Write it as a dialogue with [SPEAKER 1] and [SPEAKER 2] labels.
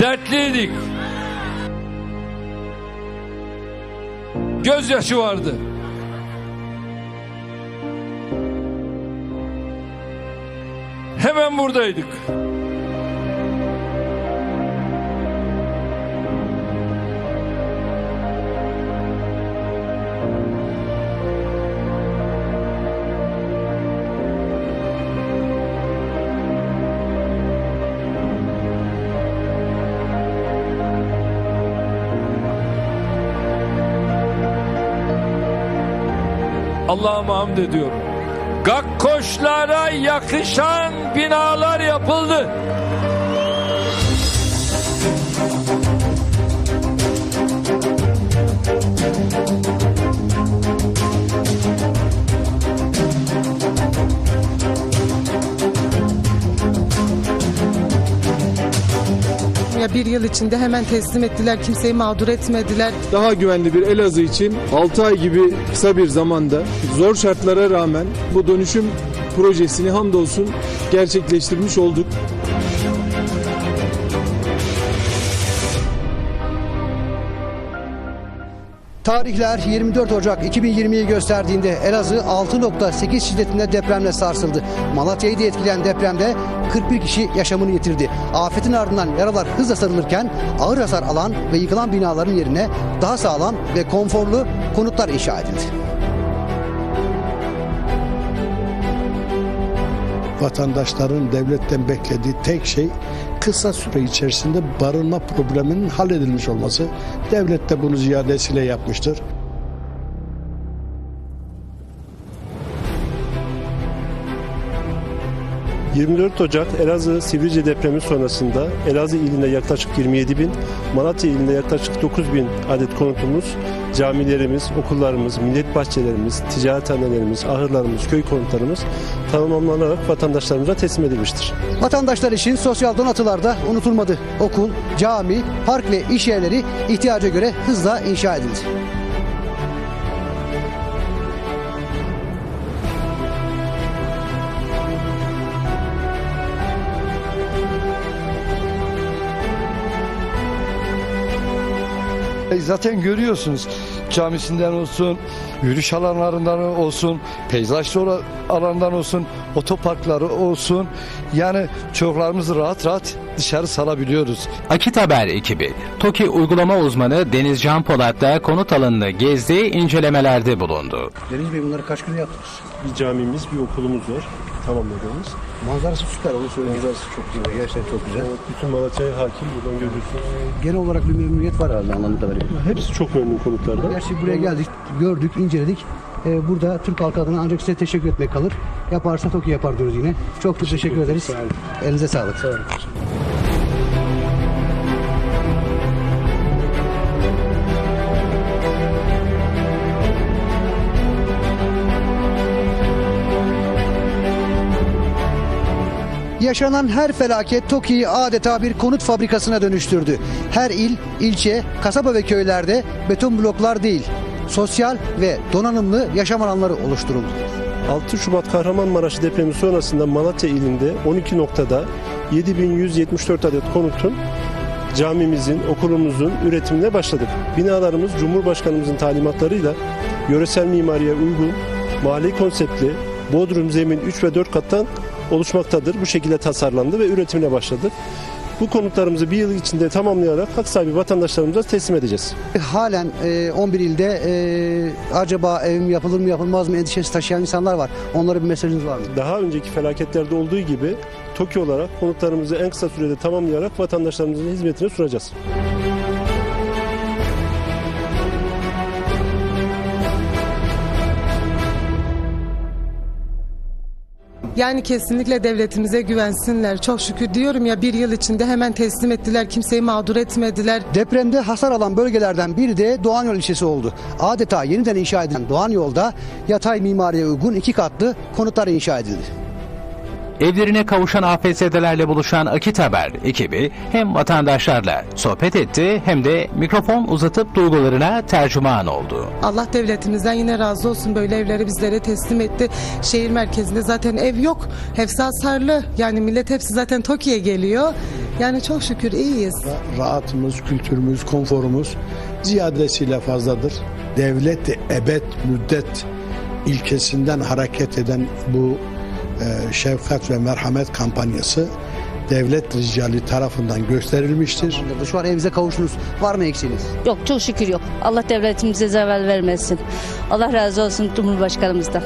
[SPEAKER 1] Dertliydik. Gözyaşı vardı. Hemen buradaydık. Allah'ıma hamd ediyorum. Gakkoşlara yakışan binalar yapıldı.
[SPEAKER 2] Ya bir yıl içinde hemen teslim ettiler. Kimseyi mağdur etmediler.
[SPEAKER 3] daha güvenli bir Elazığ için 6 ay gibi kısa bir zamanda zor şartlara rağmen bu dönüşüm projesini hamdolsun gerçekleştirmiş olduk.
[SPEAKER 4] Tarihler 24 Ocak 2020'yi gösterdiğinde Elazığ 6.8 şiddetinde depremle sarsıldı. Malatya'yı da etkileyen depremde 41 kişi yaşamını yitirdi. Afetin ardından yaralar hızla sarılırken ağır hasar alan ve yıkılan binaların yerine daha sağlam ve konforlu konutlar inşa edildi.
[SPEAKER 5] Vatandaşların devletten beklediği tek şey kısa süre içerisinde barınma probleminin halledilmiş olması. Devlet de bunu ziyadesiyle yapmıştır.
[SPEAKER 6] 24 Ocak Elazığ Sivrice depremi sonrasında Elazığ ilinde yaklaşık 27 bin, Malatya ilinde yaklaşık 9 bin adet konutumuz, camilerimiz, okullarımız, millet bahçelerimiz, ticarethanelerimiz, ahırlarımız, köy konutlarımız tamamlanarak vatandaşlarımıza teslim edilmiştir.
[SPEAKER 4] Vatandaşlar için sosyal donatılar da unutulmadı. Okul, cami, park ve iş yerleri ihtiyaca göre hızla inşa edildi.
[SPEAKER 7] E, Zaten görüyorsunuz camisinden olsun, yürüyüş alanlarından olsun, peyzajlı ola- alandan olsun, otoparkları olsun. Yani çocuklarımızı rahat rahat dışarı salabiliyoruz.
[SPEAKER 8] Akit Haber ekibi, TOKİ uygulama uzmanı Deniz Can Polat'la konut alanını gezdi, incelemelerde bulundu.
[SPEAKER 4] Deniz Bey bunları kaç gün yaptınız?
[SPEAKER 6] Bir camimiz, bir okulumuz var tamamladığımız.
[SPEAKER 4] Manzarası süper onu söyleyeyim. Manzarası çok güzel. Gerçekten çok güzel.
[SPEAKER 6] Bütün Malatya'ya hakim buradan görüyorsunuz.
[SPEAKER 4] Genel olarak bir memnuniyet var herhalde anladığım kadarıyla.
[SPEAKER 6] Hepsi çok memnun konutlardan.
[SPEAKER 4] Gerçi buraya geldik, gördük, inceledik. Ee, burada Türk halkı adına ancak size teşekkür etmek kalır. Yaparsa TOKİ yapar diyoruz yine. Çok çok teşekkür ederiz.
[SPEAKER 6] Sağ olun.
[SPEAKER 4] Elinize sağlık.
[SPEAKER 6] Sağ olun.
[SPEAKER 4] Yaşanan her felaket TOKİ'yi adeta bir konut fabrikasına dönüştürdü. Her il, ilçe, kasaba ve köylerde beton bloklar değil, sosyal ve donanımlı yaşam alanları oluşturuldu.
[SPEAKER 6] 6 Şubat Kahramanmaraş depremi sonrasında Malatya ilinde 12 noktada 7174 adet konutun camimizin, okulumuzun üretimine başladık. Binalarımız Cumhurbaşkanımızın talimatlarıyla yöresel mimariye uygun, mahalle konseptli, bodrum, zemin 3 ve 4 kattan oluşmaktadır. Bu şekilde tasarlandı ve üretimine başladık. Bu konutlarımızı bir yıl içinde tamamlayarak hak sahibi vatandaşlarımıza teslim edeceğiz.
[SPEAKER 4] Halen e, 11 ilde e, acaba evim yapılır mı yapılmaz mı endişesi taşıyan insanlar var. Onlara bir mesajınız var mı?
[SPEAKER 6] Daha önceki felaketlerde olduğu gibi TOKİ olarak konutlarımızı en kısa sürede tamamlayarak vatandaşlarımızın hizmetine sunacağız.
[SPEAKER 2] Yani kesinlikle devletimize güvensinler. Çok şükür diyorum ya bir yıl içinde hemen teslim ettiler. Kimseyi mağdur etmediler.
[SPEAKER 4] Depremde hasar alan bölgelerden biri de Doğan Yol ilçesi oldu. Adeta yeniden inşa edilen Doğan Yol'da yatay mimariye uygun iki katlı konutlar inşa edildi.
[SPEAKER 8] Evlerine kavuşan afetzedelerle buluşan Akit Haber ekibi hem vatandaşlarla sohbet etti hem de mikrofon uzatıp duygularına tercüman oldu.
[SPEAKER 2] Allah devletimizden yine razı olsun böyle evleri bizlere teslim etti. Şehir merkezinde zaten ev yok. Hepsi hasarlı. Yani millet hepsi zaten Tokyo'ya geliyor. Yani çok şükür iyiyiz.
[SPEAKER 5] Rahatımız, kültürümüz, konforumuz ziyadesiyle fazladır. Devlet ebed müddet ilkesinden hareket eden bu şefkat ve merhamet kampanyası devlet ricali tarafından gösterilmiştir.
[SPEAKER 4] Şu an evinize kavuştunuz. Var mı eksiğiniz?
[SPEAKER 9] Yok çok şükür yok. Allah devletimize zeval vermesin. Allah razı olsun Cumhurbaşkanımızdan.